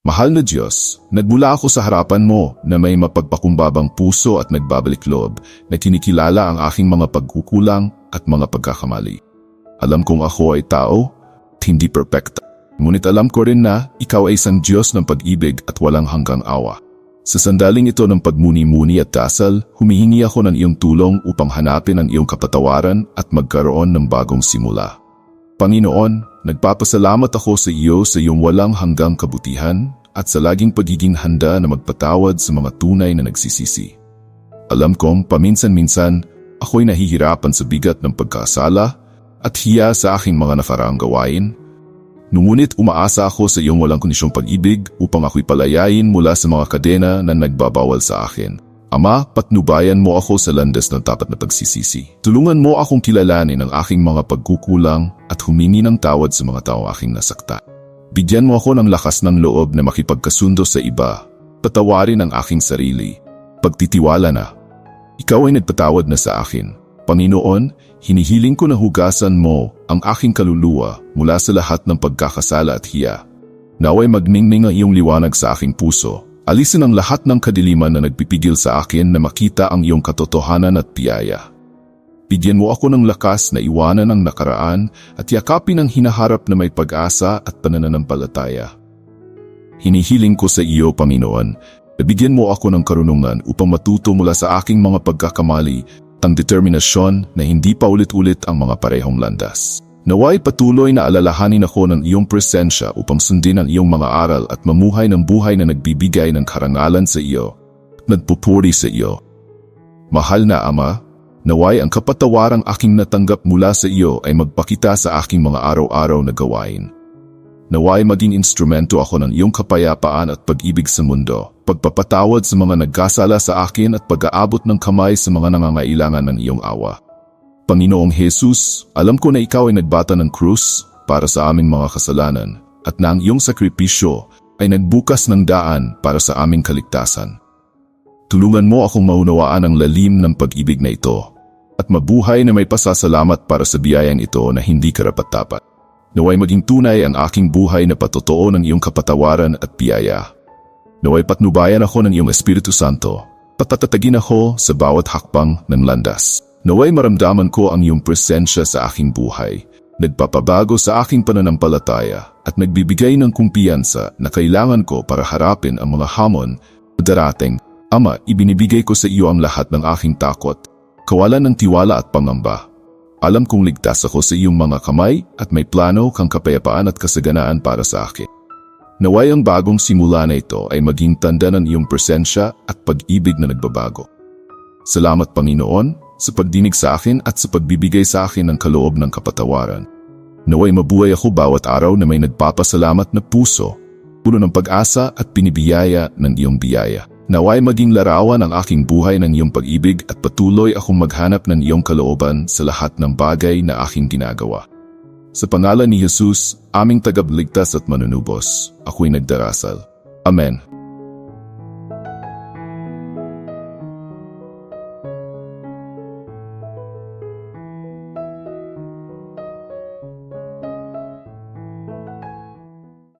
Mahal na Diyos, nagmula ako sa harapan mo na may mapagpakumbabang puso at nagbabalik loob na kinikilala ang aking mga pagkukulang at mga pagkakamali. Alam kong ako ay tao, hindi perpekta. Ngunit alam ko rin na ikaw ay isang Diyos ng pag-ibig at walang hanggang awa. Sa sandaling ito ng pagmuni-muni at dasal, humihingi ako ng iyong tulong upang hanapin ang iyong kapatawaran at magkaroon ng bagong simula. Panginoon, nagpapasalamat ako sa iyo sa iyong walang hanggang kabutihan at sa laging pagiging handa na magpatawad sa mga tunay na nagsisisi. Alam kong paminsan-minsan ako'y nahihirapan sa bigat ng pagkasala at hiya sa aking mga nakaraang gawain. Ngunit umaasa ako sa iyong walang kondisyong pag-ibig upang ako'y palayain mula sa mga kadena na nagbabawal sa akin. Ama, patnubayan mo ako sa landas ng tapat na pagsisisi. Tulungan mo akong kilalanin ang aking mga pagkukulang at humingi ng tawad sa mga tao aking nasakta. Bigyan mo ako ng lakas ng loob na makipagkasundo sa iba, patawarin ang aking sarili, pagtitiwala na. Ikaw ay nagpatawad na sa akin. Panginoon, hinihiling ko na hugasan mo ang aking kaluluwa mula sa lahat ng pagkakasala at hiya. Naway magningning ang iyong liwanag sa aking puso. Alisin ang lahat ng kadiliman na nagpipigil sa akin na makita ang iyong katotohanan at piyaya. Bigyan mo ako ng lakas na iwanan ang nakaraan at yakapin ang hinaharap na may pag-asa at panananampalataya. Hinihiling ko sa iyo, Panginoon, na bigyan mo ako ng karunungan upang matuto mula sa aking mga pagkakamali at ang determinasyon na hindi pa ulit-ulit ang mga parehong landas. Naway patuloy na alalahanin ako ng iyong presensya upang sundin ang iyong mga aral at mamuhay ng buhay na nagbibigay ng karangalan sa iyo nagpupuri sa iyo. Mahal na Ama, naway ang kapatawarang aking natanggap mula sa iyo ay magpakita sa aking mga araw-araw na gawain. Naway maging instrumento ako ng iyong kapayapaan at pag-ibig sa mundo, pagpapatawad sa mga nagkasala sa akin at pag-aabot ng kamay sa mga nangangailangan ng iyong awa. Panginoong Jesus, alam ko na ikaw ay nagbata ng krus para sa aming mga kasalanan at na ang iyong sakripisyo ay nagbukas ng daan para sa aming kaligtasan. Tulungan mo akong maunawaan ang lalim ng pag-ibig na ito at mabuhay na may pasasalamat para sa biyayang ito na hindi karapat-dapat. Naway maging tunay ang aking buhay na patotoo ng iyong kapatawaran at biyaya. Naway patnubayan ako ng iyong Espiritu Santo, patatatagin ako sa bawat hakbang ng landas. Naway maramdaman ko ang iyong presensya sa aking buhay, nagpapabago sa aking pananampalataya at nagbibigay ng kumpiyansa na kailangan ko para harapin ang mga hamon na darating. Ama, ibinibigay ko sa iyo ang lahat ng aking takot, kawalan ng tiwala at pangamba. Alam kong ligtas ako sa iyong mga kamay at may plano kang kapayapaan at kasaganaan para sa akin. Naway ang bagong simula na ito ay maging tanda ng iyong presensya at pag-ibig na nagbabago. Salamat Panginoon sa pagdinig sa akin at sa pagbibigay sa akin ng kaloob ng kapatawaran. Naway mabuhay ako bawat araw na may nagpapasalamat na puso, puno ng pag-asa at pinibiyaya ng iyong biyaya. Naway maging larawan ang aking buhay ng iyong pag-ibig at patuloy akong maghanap ng iyong kalooban sa lahat ng bagay na aking ginagawa. Sa pangalan ni Jesus, aming tagabligtas at manunubos, ako'y nagdarasal. Amen.